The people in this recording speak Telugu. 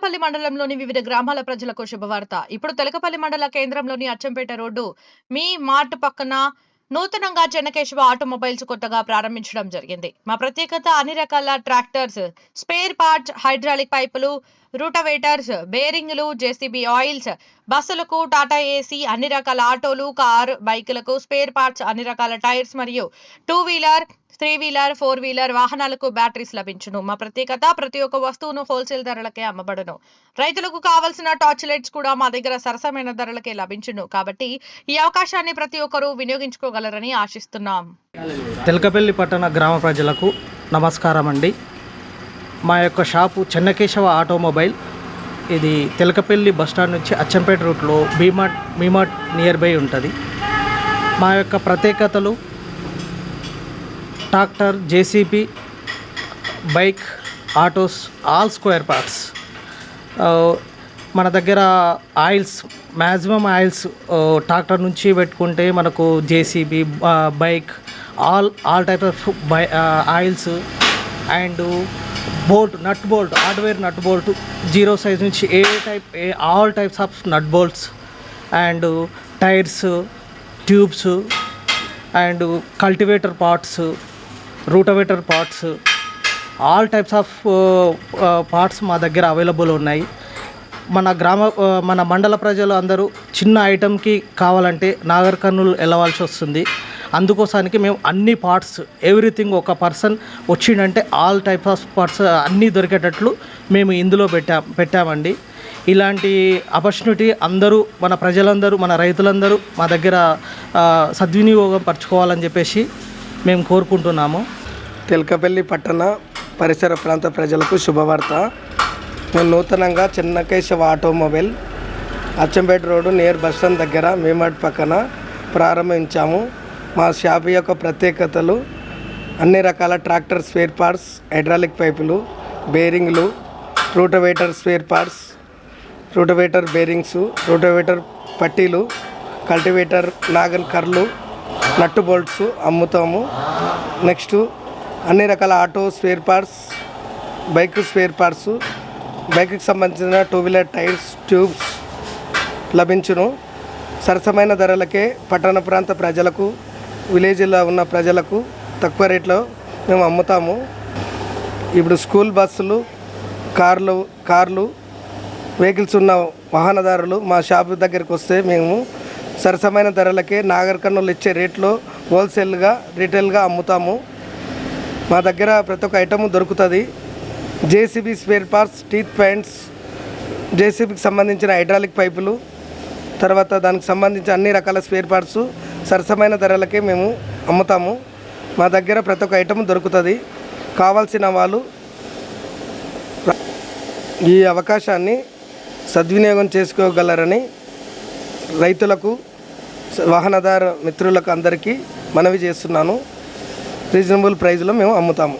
తెలకపల్లి మండలంలోని వివిధ గ్రామాల ప్రజలకు శుభవార్త. ఇప్పుడు తెలకపల్లి మండల కేంద్రంలోని అచ్చంపేట రోడ్డు మీ మార్ట్ పక్కన నూతనంగా చెన్నకేశవ ఆటోమొబైల్స్ కొత్తగా ప్రారంభించడం జరిగింది. మా ప్రత్యేకత అన్ని రకాల ట్రాక్టర్స్ స్పేర్ పార్ట్స్ హైడ్రాలిక్ పైపులు రూటవేటర్స్ బేరింగ్లు జేసీబీ ఆయిల్స్ బస్సులకు టాటా ఏసీ అన్ని రకాల ఆటోలు కార్ బైకులకు స్పేర్ పార్ట్స్ అన్ని రకాల టైర్స్ మరియు two wheeler three wheeler four wheeler వాహనాలకు బ్యాటరీస్ లభించును. మా ప్రత్యేకత ప్రతి ఒక్క వస్తువును హోల్సేల్ ధరలకే అమ్మబడును. రైతులకు కావలసిన టార్చ్ లైట్స్ కూడా మా దగ్గర సరసమైన ధరలకే లభించును. కాబట్టి ఈ అవకాశాన్ని ప్రతి ఒక్కరూ వినియోగించుకోగలరని ఆశిస్తున్నాం. తెలకపల్లి పట్టణ గ్రామ ప్రజలకు నమస్కారం అండి మా యొక్క షాపు చెన్నకేశవ ఆటోమొబైల్. ఇది తెలకపల్లి బస్టాండ్ నుంచి అచ్చంపేట రూట్లో భీమార్ట్ భీమార్ట్ నియర్ బై ఉంటుంది. మా యొక్క ప్రత్యేకతలు tractor JCB bike autos all square parts. మన దగ్గర ఆయిల్స్ మ్యాక్సిమం ఆయిల్స్ ట్రాక్టర్ నుంచి పెట్టుకుంటే మనకు JCB bike all all type of by oils and bolt nut bolt hardware nut bolt zero size నుంచి A type A all types of nut bolts and tyres tubes and cultivator parts rotavator parts all types of parts మా దగ్గర అవైలబుల్ ఉన్నాయి. మన గ్రామ మన మండల ప్రజలు అందరూ చిన్న ఐటెంకి కావాలంటే నాగర్ కర్నూలు వెళ్ళవలసి వస్తుంది. అందుకోసానికి మేము అన్ని పార్ట్స్ ఎవ్రీథింగ్ ఒక పర్సన్ వచ్చిండంటే ఆల్ టైప్స్ ఆఫ్ పార్ట్స్ అన్నీ దొరికేటట్లు మేము ఇందులో పెట్టా పెట్టామండి. ఇలాంటి ఆపర్చునిటీ అందరూ మన ప్రజలందరూ మన రైతులందరూ మా దగ్గర సద్వినియోగం పరచుకోవాలని చెప్పేసి మేము కోరుకుంటున్నాము. తెలకపల్లి పట్టణ పరిసర ప్రాంత ప్రజలకు శుభవార్త. మేము నూతనంగా Chinnakesava automobile Achampet road near bus stand దగ్గర మేమాట్ పక్కన ప్రారంభించాము. మా షాప్ యొక్క ప్రత్యేకతలు అన్ని రకాల ట్రాక్టర్ స్పేర్ పార్ట్స్ హైడ్రాలిక్ పైపులు బేరింగ్లు rotavator spare parts rotavator bearings rotavator పట్టీలు కల్టివేటర్ నాగన్ కర్లు నట్టు బోల్ట్స్ అమ్ముతాము. నెక్స్ట్ అన్ని రకాల auto spare parts bike spare parts బైక్కి సంబంధించిన టూ వీలర్ టైర్స్ ట్యూబ్స్ లభించును. సరసమైన ధరలకే పట్టణ ప్రాంత ప్రజలకు విలేజ్లో ఉన్న ప్రజలకు తక్కువ రేట్లో మేము అమ్ముతాము. ఇప్పుడు స్కూల్ బస్సులు కార్లు కార్లు వెహికల్స్ ఉన్న వాహనదారులు మా షాపు దగ్గరికి వస్తే మేము సరసమైన ధరలకే నాగర్ కర్నూలు ఇచ్చే రేట్లో హోల్సేల్గా రీటైల్గా అమ్ముతాము. మా దగ్గర ప్రతి ఒక్క ఐటము దొరుకుతుంది. JCB spare parts teeth points జేసీబీకి సంబంధించిన హైడ్రాలిక్ పైపులు తర్వాత దానికి సంబంధించిన అన్ని రకాల స్పేర్ పార్ట్స్ సరసమైన ధరలకే మేము అమ్ముతాము. మా దగ్గర ప్రతి ఒక్క ఐటమ్ దొరుకుతుంది. కావాల్సిన వాళ్ళు ఈ అవకాశాన్ని సద్వినియోగం చేసుకోగలరని రైతులకు వాహనదారు మిత్రులకు అందరికీ మనవి చేస్తున్నాను. రీజనబుల్ ప్రైస్లో మేము అమ్ముతాము.